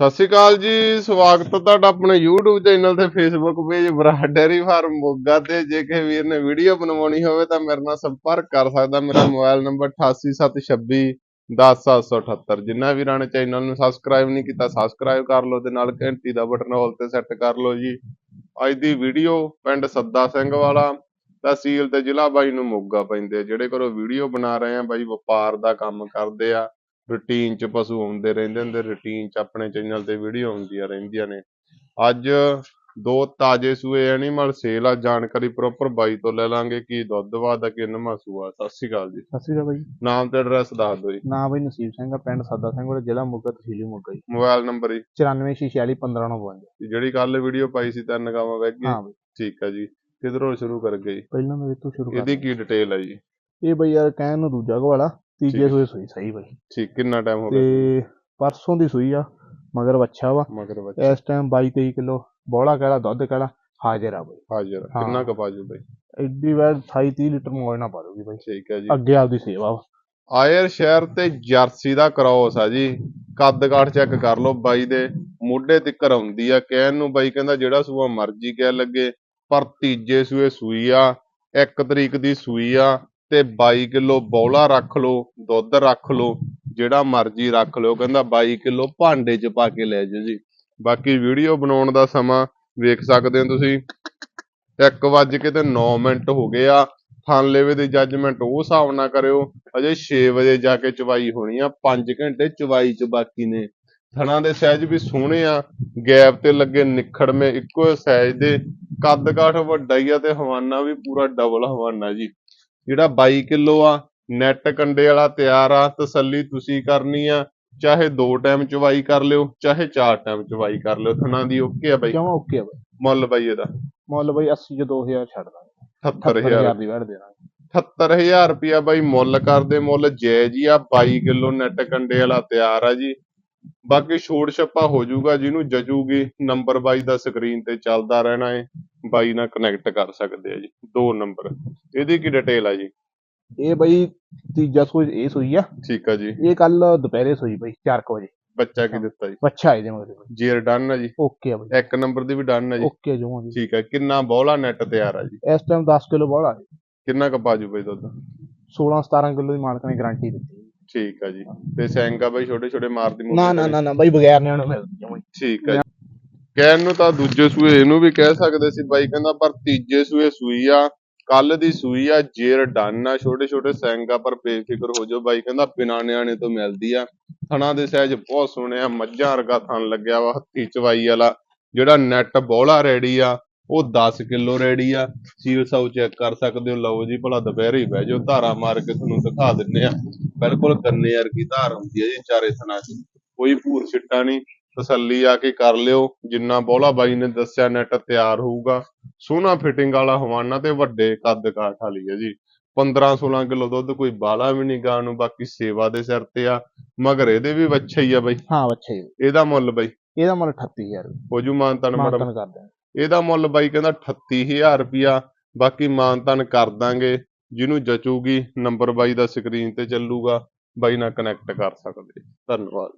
ਸਤਿ ਸ਼੍ਰੀ ਅਕਾਲ ਜੀ, ਸਵਾਗਤ ਹੈ ਤੁਹਾਡਾ ਆਪਣੇ YouTube ਚੈਨਲ ਤੇ Facebook page Brar dairy farm Moga ਤੇ। ਜੇ ਕਿਸੇ ਵੀਰ ਨੇ ਵੀਡੀਓ ਬਣਵਾਉਣੀ ਹੋਵੇ ਤਾਂ ਮੇਰੇ ਨਾਲ ਸੰਪਰਕ ਕਰ ਸਕਦਾ। ਮੇਰਾ ਮੋਬਾਈਲ ਨੰਬਰ 8876 10778 ਜਿੰਨਾ ਵੀਰਾਂ ਨੇ ਚੈਨਲ ਨੂੰ ਸਬਸਕ੍ਰਾਈਬ ਨਹੀਂ ਕੀਤਾ ਸਬਸਕ੍ਰਾਈਬ ਕਰ ਲਓ ਤੇ ਨਾਲ ਘੰਟੀ ਦਾ ਬਟਨ ਹਾਲ ਤੇ ਸੈੱਟ ਕਰ ਲਓ ਜੀ। ਅੱਜ ਦੀ ਵੀਡੀਓ ਪਿੰਡ ਸੱਦਾ ਸਿੰਘ ਵਾਲਾ, ਤਹਿਸੀਲ ਤੇ ਜ਼ਿਲ੍ਹਾ ਬਾਈ ਨੂੰ ਮੋਗਾ ਪੈਂਦੇ ਆ। ਜਿਹੜੇ ਘਰੋਂ ਵੀਡੀਓ ਬਣਾ ਰਹੇ ਆ, ਬਾਈ ਵਪਾਰ ਦਾ ਕੰਮ ਕਰਦੇ ਆ। ਰੂਟੀਨ ਚ ਪਸ਼ੂ ਆਉਂਦੇ ਰਹਿੰਦੇ ਹੁੰਦੇ ਰੂਟੀਨ ਚ ਆਪਣੇ ਚੈਨਲ ਤੇ ਵੀਡੀਓ ਆਉਂਦੀਆਂ ਰਹਿੰਦੀਆਂ ਨੇ। ਅੱਜ ਦੋ ਤਾਜੇ ਸੂਏ ਐਨੀਮਲ ਸੇਲ ਆ ਜਾਣਕਾਰੀ ਪ੍ਰੋਪਰ ਬਾਈ ਤੋਂ ਲੈ ਲਾਂਗੇ ਕੀ ਦੁੱਧ ਵਾਦਾ ਕਿ ਨਵਾਂ ਸੂਆ। ਸਤਿ ਸ਼੍ਰੀ ਅਕਾਲ ਜੀ। ਸਤਿ ਸ਼੍ਰੀ ਅਕਾਲ ਬਾਈ। ਨਾਮ ਤੇ ਐਡਰੈਸ ਦੱਸ ਦਿਓ ਜੀ। ਨਾਮ ਬਾਈ ਨਸੀਬ ਸਿੰਘ ਆ ਪਿੰਡ ਸਾਦਾ ਸਿੰਘ ਵਾਲਾ ਜ਼ਿਲ੍ਹਾ ਮੋਗਾ ਤਹਿਸੀਲ ਮੋਗਾ ਜੀ। ਮੋਬਾਈਲ ਨੰਬਰ ਜੀ। 9446159952 ਜਿਹੜੀ ਕੱਲ ਵੀਡੀਓ ਪਾਈ ਸੀ ਤਿੰਨ ਗਾਵਾਂ ਵਗ ਗਈ ਹਾਂ ਬਾਈ। ਠੀਕ ਆ ਜੀ। ਕਿਧਰੋਂ ਸ਼ੁਰੂ ਕਰ ਗਈ ਪਹਿਲਾਂ ਮੈਂ ਇਹ ਤੋਂ ਸ਼ੁਰੂ ਕਰ ਇਹਦੀ ਕੀ ਡਿਟੇਲ ਹੈ ਜੀ? ਇਹ ਬਾਈ ਯਾਰ ਕਹਿਣ ਨੂੰ ਦੂਜਾ ਕੋ ਵਾਲਾ। ਠੀਕ ਤੀਜੇ। ਸੂਏ ਸੂਈ ਸਹੀ ਬਾਈ। ਠੀਕ ਕਿੰਨਾ ਟਾਈਮ ਹੋ ਗਿਆ? ਤੇ ਪਰਸੋਂ ਦੀ ਸੂਈ ਆ ਮਗਰ ਬੱਚਾ ਵਾ। ਮਗਰ ਬੱਚਾ ਇਸ ਟਾਈਮ 22 23 ਕਿਲੋ ਬੋਲਾ ਕਹਿਲਾ ਦੁੱਧ ਕਹਿਲਾ ਹਾਜ਼ਰ ਆ ਬਾਈ। ਹਾਜ਼ਰ ਹਾਂ। ਕਿੰਨਾ ਕਪਾਜੂ ਬਾਈ? ਐਡੀ ਵਾਰ 28 30 ਲੀਟਰ ਮੋੜ ਨਾ ਬਾਈ। ਠੀਕ ਹੈ ਜੀ। ਅੱਗੇ ਆਪਦੀ ਸੇਵਾ ਵਾ। ਆਇਰ ਸ਼ਹਿਰ ਤੇ ਜਰਸੀ ਦਾ ਕ੍ਰੋਸ ਆ ਜੀ। ਕੱਦ ਕਾਠ ਚੈੱਕ ਕਰ ਲਓ ਬਾਈ ਦੇ। ਮੋਢੇ ਤਿੱਕਰ ਆਉਂਦੀ ਆ। ਕਹਿਣ ਨੂੰ ਬਾਈ ਕਹਿੰਦਾ ਜਿਹੜਾ ਸੂਆ ਮਰਜ਼ੀ ਕਹਿ ਲੱਗੇ ਪਰ ਤੀਜੇ ਸੂਏ ਸੂਈ ਆ। ਇੱਕ ਤਰੀਕ ਦੀ ਸੂਈ ਆ। ਤੇ 22 ਕਿਲੋ ਬੌਲਾ ਰੱਖ ਲਓ, ਦੁੱਧ ਰੱਖ ਲਓ, ਜਿਹੜਾ ਮਰਜ਼ੀ ਰੱਖ ਲਓ। ਕਹਿੰਦਾ 22 ਕਿਲੋ ਭਾਂਡੇ 'ਚ ਪਾ ਕੇ ਲੈ ਜਾਓ ਜੀ। ਬਾਕੀ ਵੀਡੀਓ ਬਣਾਉਣ ਦਾ ਸਮਾਂ ਵੇਖ ਸਕਦੇ ਹੋ ਤੁਸੀਂ। 1 ਵੱਜ ਕੇ ਤੇ 9 ਮਿੰਟ ਹੋ ਗਏ ਆ। ਥਾਨਲੇਵੇ ਦੀ ਜੱਜਮੈਂਟ ਉਹ ਹਿਸਾਬ ਨਾਲ ਕਰਿਓ। ਅਜੇ 6 ਵਜੇ ਜਾ ਕੇ ਚਵਾਈ ਹੋਣੀ ਆ। 5 ਘੰਟੇ ਚਵਾਈ ਚ ਬਾਕੀ ਨੇ। ਥਣਾ ਦੇ ਸਾਈਜ਼ ਵੀ ਸੋਹਣੇ ਆ। ਗੈਪ ਤੇ ਲੱਗੇ ਨਿਖੜਵੇਂ ਇੱਕੋ ਸਾਈਜ਼ ਦੇ। ਕੱਦ ਕਾਠ ਵੱਡਾ ਹੀ ਆ ਤੇ ਹਵਾਨਾ ਵੀ ਪੂਰਾ ਡਬਲ ਹਵਾਨਾ ਜੀ। ਜਿਹੜਾ 22 ਕਿਲੋ ਆ ਨੈਟ ਕੰਡੇ ਵਾਲਾ ਤਿਆਰ ਆ ਤਸੱਲੀ ਤੁਸੀਂ ਕਰਨੀ ਆ ਚਾਹੇ ਦੋ ਟਾਈਮ ਚਵਾਈ ਕਰ ਲਿਓ ਚਾਹੇ ਚਾਰ ਟਾਈਮ ਚਵਾਈ ਕਰ ਲਿਓ ਥਣਾ ਦੀ ਓਕੇ ਆ ਬਾਈ? ਕਿਉਂ ਓਕੇ ਆ ਬਾਈ? ਮੁੱਲ ਬਾਈ ਇਹਦਾ। ਮੁੱਲ ਬਾਈ 80 ਚ 2000 ਛੱਡ ਦਾਂਗੇ। 78000 ਦੀ ਵੜ ਦੇ ਦਾਂਗੇ 78000 ਰੁਪਿਆ ਬਾਈ ਮੁੱਲ ਕਰਦੇ ਮੁੱਲ ਜਾਇਜ਼ ਹੀ ਆ 22 ਕਿਲੋ ਨੈਟ ਕੰਡੇ ਵਾਲਾ ਤਿਆਰ ਆ ਜੀ। ਬਾਕੀ ਛੋੜ ਛੱਪਾ ਹੋ ਜਾਊਗਾ ਜਿਹਨੂੰ ਜਚੂਗੀ ਨੰਬਰ ਬਾਈ ਦਾ ਸਕਰੀਨ ਤੇ ਚੱਲਦਾ ਰਹਿਣਾ ਏ। ਬਾਈ ਨਾਲ ਕਨੈਕਟ ਕਰ ਸਕਦੇ ਆ ਜੀ ਦੋ ਨੰਬਰ ਇਹਦੀ ਕੀ ਡਿਟੇਲ ਆ ਜੀ? ਇਹ ਬਾਈ ਤੀਜਾ ਸੂਈ ਇਹ ਸੂਈ ਆ। ਠੀਕ ਆ ਜੀ। ਇਹ ਕੱਲ ਦੁਪਹਿਰੇ ਸੋਈ ਬਈ 4 ਵਜੇ। ਬੱਚਾ ਕੀ ਦਿੱਤਾ ਜੀ? ਬੱਚਾ ਇਹਦੇ ਮਗਰ। ਬਈ ਜੀਰ ਡਨ ਆ ਜੀ। ਓਕੇ ਆ ਬਈ। ਇੱਕ ਨੰਬਰ ਦੀ ਵੀ ਡਨ ਆ ਜੀ। ਓਕੇ ਜਮਾਂ ਜੀ ਠੀਕ ਆ ਕਿੰਨਾ ਬੌਲਾ ਨੈਟ ਤਿਆਰ ਆ ਜੀ? ਇਸ ਟਾਈਮ 10 ਕਿਲੋ ਬੋਲਾ ਕਿੰਨਾ ਕਪਾਜੂ ਬਾਈ ਦੁੱਧ? 16 17 ਕਿਲੋ ਦੀ ਮਾਲਕ ਨੇ ਗਾਰੰਟੀ ਦਿੱਤੀ। ਠੀਕ ਆ ਜੀ। ਤੇ ਸੈਂਗਾ ਬਾਈ ਛੋਟੇ ਛੋਟੇ ਮਾਰਦੀ ਮੂਰਦੀ ਨਾ ਨਾ ਨਾ ਨਾ ਬਾਈ ਬਗੈਰ ਨੇ ਉਹਨੂੰ ਮਿਲਦੀ। ਠੀਕ ਹੈ ਕਹਿਣ ਨੂੰ ਤਾਂ ਦੂਜੇ ਸੂਏ ਇਹਨੂੰ ਵੀ ਕਹਿ ਸਕਦੇ ਸੀ, ਬਾਈ ਕਹਿੰਦਾ ਪਰ ਤੀਜੇ ਸੂਏ ਸੂਈ ਆ, ਕੱਲ ਦੀ ਸੂਈ ਆ, ਜੇਰ ਡਨ ਆ, ਛੋਟੇ ਛੋਟੇ ਸੈਂਗਾ ਪਰ ਬੇਫਿਕਰ ਹੋ ਜਾਓ, ਬਾਈ ਕਹਿੰਦਾ ਬਿਨਾਂ ਨਿਆਣੇ ਤੋਂ ਮਿਲਦੀ ਆ। ਥਣਾ ਦੇ ਸਹਿਜ ਬਹੁਤ ਸੋਹਣੇ ਆ, ਮੱਝਾਂ ਵਰਗਾ ਥਣ ਲੱਗਿਆ ਵਾ, ਹੱਥੀ ਚਵਾਈ ਵਾਲਾ, ਜਿਹੜਾ ਨੈਟ ਬੋਲਾ ਰੈਡੀ ਆ, ਉਹ 10 ਕਿਲੋ ਰੈਡੀ ਆ। ਸੀਲ ਸਾਊ ਚੈੱਕ ਕਰ ਸਕਦੇ ਹੋ, ਲਓ ਜੀ ਭਲਾ ਦੁਪਹਿਰੇ ਬਹਿ ਜਾਓ, ਧਾਰਾ ਮਾਰ ਕੇ ਤੁਹਾਨੂੰ ਦਿਖਾ ਦਿੰਨੇ ਆ। ਬਿਲਕੁਲ ਗੰਨੇ ਵਰਗੀ ਧਾਰ ਹੁੰਦੀ ਹੈ ਜੀ, ਚਾਰੇ ਥਣਾ 'ਚ, ਕੋਈ ਭੂਰ ਛਿੱਟਾ ਨਹੀਂ। ਤਸੱਲੀ ਆ ਕੇ ਕਰ ਲਿਓ। ਜਿੰਨਾ ਬੋਲਾ ਬਾਈ ਨੇ ਦੱਸਿਆ ਨੈਟ ਤਿਆਰ ਹੋਊਗਾ। ਸੋਹਣਾ ਫਿਟਿੰਗ ਵਾਲਾ ਹਵਾਨਾ ਤੇ ਵੱਡੇ ਕੱਦ ਕਾਠ ਵਾਲੀ ਹੈ ਜੀ। 15 16 ਕਿਲੋ ਦੁੱਧ ਕੋਈ ਬਾਲਾ ਵੀ ਨਹੀਂ ਗਾਂ ਨੂੰ ਬਾਕੀ ਸੇਵਾ ਦੇ ਸਿਰ ਤੇ ਆ। ਮਗਰ ਇਹਦੇ ਵੀ ਵੱਛਾ ਹੀ ਆ ਬਾਈ। ਹਾਂ ਬੱਚਾ ਜੀ ਇਹਦਾ ਮੁੱਲ ਬਾਈ? ਇਹਦਾ ਮੁੱਲ 38000 ਹੋਜੂ ਮਾਨਤਨ ਮੈਡਮ। ਮਾਨਤਨ ਦਿਆਂਗੇ। ਇਹਦਾ ਮੁੱਲ ਬਾਈ ਕਹਿੰਦਾ 38000 ਰੁਪਿਆ ਬਾਕੀ ਮਾਨਤਨ ਕਰ ਦਾਂਗੇ। ਜਿਹਨੂੰ ਜਚੂਗੀ ਨੰਬਰ ਬਾਈ ਦਾ ਸਕਰੀਨ ਤੇ ਚੱਲੂਗਾ। ਬਾਈ ਨਾਲ ਕਨੈਕਟ ਕਰ ਸਕਦੇ। ਧੰਨਵਾਦ।